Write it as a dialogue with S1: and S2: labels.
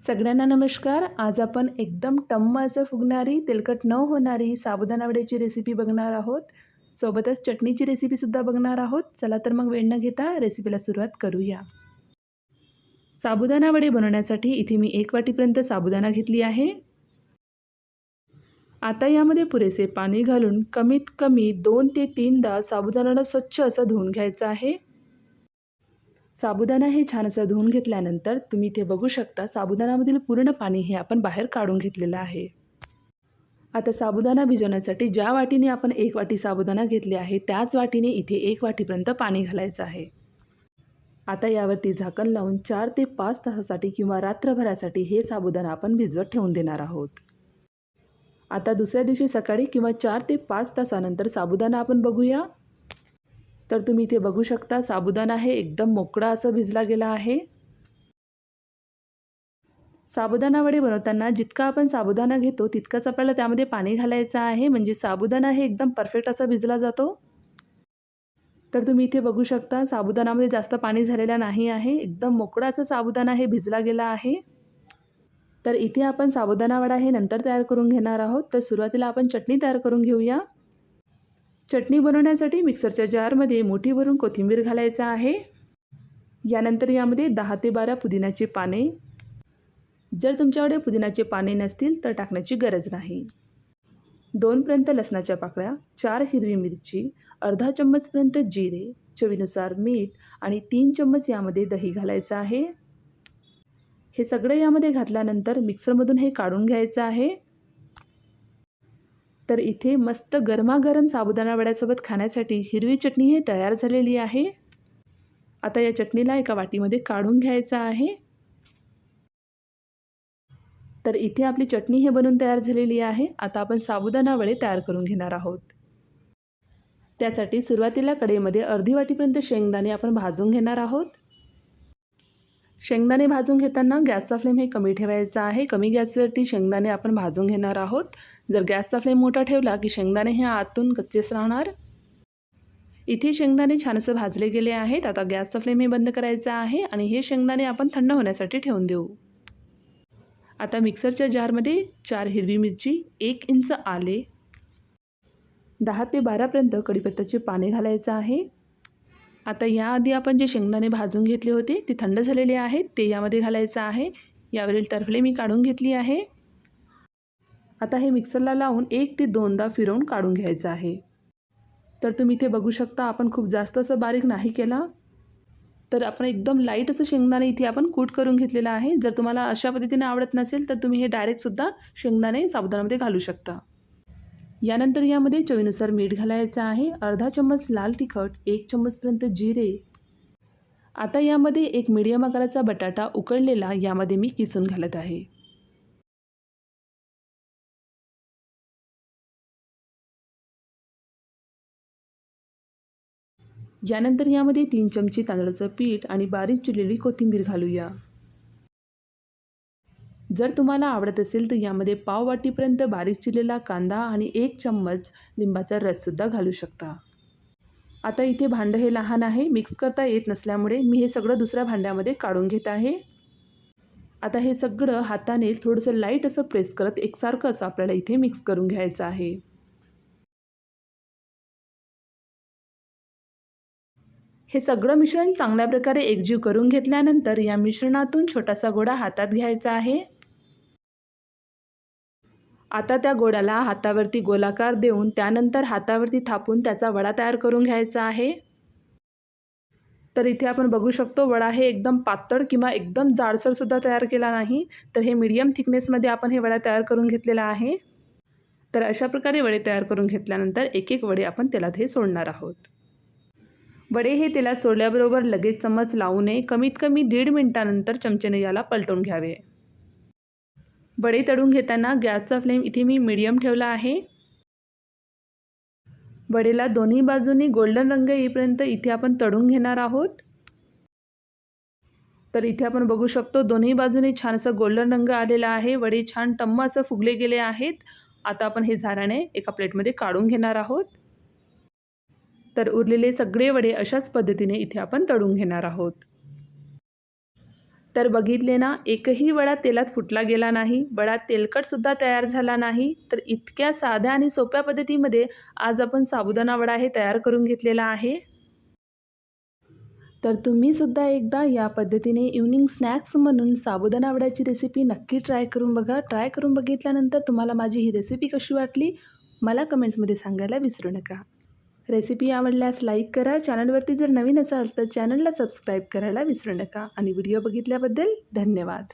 S1: सगळ्यांना नमस्कार. आज आपण एकदम टम्म असं फुगणारी तेलकट न होणारी साबुदाणा वड्याची रेसिपी बघणार आहोत. सोबतच चटणीची रेसिपीसुद्धा बघणार आहोत. चला तर मग वेळ न घेता रेसिपीला सुरुवात करूया. साबुदाणा वडे बनवण्यासाठी इथे मी एक वाटीपर्यंत साबुदाणा घेतली आहे. आता यामध्ये पुरेसे पाणी घालून कमीत कमी दोन ते तीनदा साबुदाणाला स्वच्छ असं धुवून घ्यायचं आहे. साबुदाणा हे छान असं धुवून घेतल्यानंतर तुम्ही इथे बघू शकता साबुदाणामधील पूर्ण पाणी हे आपण बाहेर काढून घेतलेलं आहे. आता साबुदाणा भिजवण्यासाठी ज्या वाटीने आपण एक वाटी साबुदाणा घेतले आहे त्याच वाटीने इथे एक वाटीपर्यंत पाणी घालायचं आहे. आता यावरती झाकण लावून चार ते पाच तासासाठी किंवा रात्रभरासाठी हे साबुदाणा आपण भिजवत ठेवून देणार आहोत. आता दुसऱ्या दिवशी सकाळी किंवा चार ते पाच तासानंतर साबुदाणा आपण बघूया. तर तुम्ही इथे बघू शकता साबुदाणा हे एकदम मोकळा असं भिजला गेला आहे. साबुदाणा वडे बनवताना जितका आपण साबुदाणा घेतो तितकंच आपल्याला त्यामध्ये पाणी घालायचं आहे. म्हणजे साबुदाणा हे एकदम परफेक्ट असा भिजला जातो. तर तुम्ही इथे बघू शकता साबुदाणामध्ये जास्त पाणी झालेला नाही आहे. एकदम मोकळा असं साबुदाणा हे भिजला गेला आहे. तर इथे आपण साबुदाणा वडा हे नंतर तयार करून घेणार आहोत. तर सुरुवातीला आपण चटणी तयार करून घेऊया. चटणी बनवण्यासाठी मिक्सरच्या जारमध्ये मोठी भरून कोथिंबीर घालायचं आहे. यानंतर यामध्ये दहा ते बारा पुदिन्याची पाने. जर तुमच्याकडे पुदिनाचे पाने नसतील तर टाकण्याची गरज नाही. दोनपर्यंत लसणाच्या पाकळ्या चार हिरवी मिरची अर्धा चम्मचपर्यंत जिरे चवीनुसार मीठ आणि तीन चम्मच यामध्ये दही घालायचं आहे. हे सगळं यामध्ये घातल्यानंतर मिक्सरमधून हे काढून घ्यायचं आहे. तर इथे मस्त गरमागरम साबुदाणा वड्यासोबत खाण्यासाठी हिरवी चटणी हे तयार झालेली आहे. आता या चटणीला एका वाटीमध्ये काढून घ्यायचं आहे. तर इथे आपली चटणी हे बनून तयार झालेली आहे. आता आपण साबुदाणा वडे तयार करून घेणार आहोत. त्यासाठी सुरुवातीला कडेमध्ये अर्धी वाटीपर्यंत शेंगदाणे आपण भाजून घेणार आहोत. शेंगदाणे भाजून घेताना गॅसचा फ्लेम हे कमी ठेवायचा आहे. कमी गॅसवरती शेंगदाणे आपण भाजून घेणार आहोत. जर गॅसचा फ्लेम मोठा ठेवला की शेंगदाणे हे आतून कच्चेच राहणार? इथे शेंगदाणे छानसं भाजले गेले आहेत. आता गॅसचा फ्लेम हे बंद करायचा आहे आणि हे शेंगदाणे आपण थंड होण्यासाठी ठेवून देऊ. आता मिक्सरच्या जारमध्ये चार हिरवी मिरची एक इंच आले. दहा ते बारापर्यंत कढीपत्त्याचे पाने घालायचं आहे. आता याआधी आपण जे शेंगदाणे भाजून घेतले होते ते थंड झालेले आहेत. ते यामध्ये घालायचं आहे. यावरील टरफले मी काढून घेतली आहे. आता हे मिक्सरला लावून एक ते दोनदा फिरवून काढून घ्यायचं आहे. तर तुम्ही इथे बघू शकता आपण खूप जास्त असं बारीक नाही केला. तर आपण एकदम लाइट असं शेंगदाणे इथे आपण कूट करून घेतलेलं आहे. जर तुम्हाला अशा पद्धतीने आवडत नसेल तर तुम्ही हे डायरेक्टसुद्धा शेंगदाणे साबुदाणामध्ये घालू शकता. यानंतर यामध्ये चवीनुसार मीठ घालायचं आहे. अर्धा चम्मच लाल तिखट एक चम्मचपर्यंत जिरे. आता यामध्ये एक मीडियम आकाराचा बटाटा उकळलेला यामध्ये मी किसून घालत आहे. यानंतर यामध्ये तीन चमचे तांदळाचं पीठ आणि बारीक चिरलेली कोथिंबीर घालूया. जर तुम्हाला आवडत असेल तर यामध्ये पाव वाटीपर्यंत बारीक चिरलेला कांदा आणि एक चम्मच लिंबाचा रससुद्धा घालू शकता. आता इथे भांडं हे लहान आहे मिक्स करता येत नसल्यामुळे मी हे सगळं दुसऱ्या भांड्यामध्ये काढून घेत आहे. आता हे सगळं हाताने थोडंसं लाइट असं प्रेस करत एकसारखं असं आपल्याला इथे मिक्स करून घ्यायचं आहे. हे सगळं मिश्रण चांगल्या प्रकारे एकजीव करून घेतल्यानंतर या मिश्रणातून छोटासा गोडा हातात घ्यायचा आहे. आता त्या गोड्याला हातावरती गोलाकार देऊन त्यानंतर हातावरती थापून त्याचा वडा तयार करून घ्यायचा आहे. तर इथे आपण बघू शकतो वडा हे एकदम पातळ किंवा एकदम जाडसरसुद्धा तयार केला नाही तर हे मीडियम थिकनेसमध्ये आपण हे वडा तयार करून घेतलेला आहे. तर अशा प्रकारे वडे तयार करून घेतल्यानंतर एक एक वडे आपण तेलात हे सोडणार आहोत. वडे हे तेलात सोडल्याबरोबर लगेच चमच लावू नये. कमीत कमी दीड मिनटानंतर चमचेने याला पलटून घ्यावे. वडे तळून घेताना गॅसचा फ्लेम इथे मी मिडियम ठेवला आहे. वडेला दोन्ही बाजूनी गोल्डन रंग येईपर्यंत इथे आपण तळून घेणार आहोत. तर इथे आपण बघू शकतो दोन्ही बाजूने छान असं गोल्डन रंग आलेला आहे. वडे छान टम्म असं फुगले गेले आहेत. आता आपण हे झाराने एका प्लेटमध्ये काढून घेणार आहोत. तर उरलेले सगळे वडे अशाच पद्धतीने इथे आपण तळून घेणार आहोत. तर बघितले ना एकही वडा तेलात फुटला गेला नाही वडा तेलकटसुद्धा तयार झाला नाही तर इतक्या साध्या आणि सोप्या पद्धतीमध्ये आज आपण साबुदाणा वडा हे तयार करून घेतलेला आहे. तर तुम्हीसुद्धा एकदा या पद्धतीने इव्हनिंग स्नॅक्स म्हणून साबुदाणा वड्याची रेसिपी नक्की ट्राय करून बघा. ट्राय करून बघितल्यानंतर तुम्हाला माझी ही रेसिपी कशी वाटली मला कमेंट्समध्ये सांगायला विसरू नका. रेसिपी आवडल्यास लाईक करा. चॅनलवरती जर नवीन असाल तर चॅनलला सबस्क्राईब करायला विसरू नका. आणि व्हिडिओ बघितल्याबद्दल धन्यवाद.